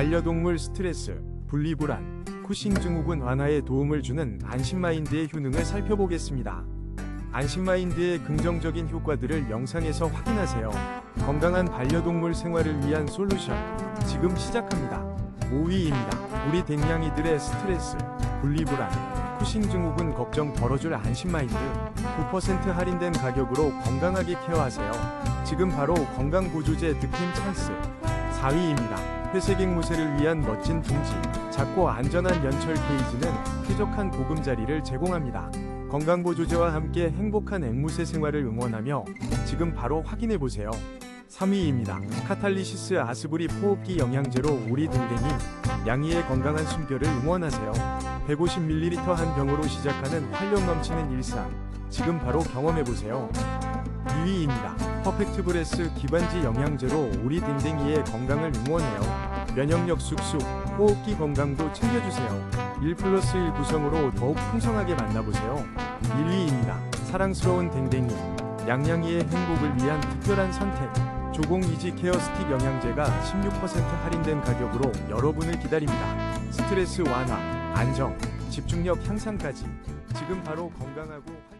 반려동물 스트레스, 분리불안, 쿠싱 증후군 완화에 도움을 주는 안심마인드의 효능을 살펴보겠습니다. 안심마인드의 긍정적인 효과들을 영상에서 확인하세요. 건강한 반려동물 생활을 위한 솔루션. 지금 시작합니다. 5위입니다. 우리 댕냥이들의 스트레스, 분리불안, 쿠싱 증후군 걱정 덜어줄 안심마인드. 9% 할인된 가격으로 건강하게 케어하세요. 지금 바로 건강보조제 득템 찬스. 4위입니다. 회색 앵무새를 위한 멋진 둥지. 작고 안전한 연철 케이지는 쾌적한 보금자리를 제공합니다. 건강보조제와 함께 행복한 앵무새 생활을 응원하며 지금 바로 확인해보세요. 3위입니다. 카탈리시스 아스브리 포흡기 영양제로 우리 댕댕이 양이의 건강한 숨결을 응원하세요. 150ml 한 병으로 시작하는 활력 넘치는 일상. 지금 바로 경험해보세요. 2위입니다. 퍼펙트 브레스 기관지 영양제로 우리 댕댕이의 건강을 응원해요. 면역력 쑥쑥, 호흡기 건강도 챙겨주세요. 1 플러스 1 구성으로 더욱 풍성하게 만나보세요. 1위입니다. 사랑스러운 댕댕이. 양양이의 행복을 위한 특별한 선택. 조공 이지 케어 스틱 영양제가 16% 할인된 가격으로 여러분을 기다립니다. 스트레스 완화, 안정, 집중력 향상까지. 지금 바로 건강하고 활-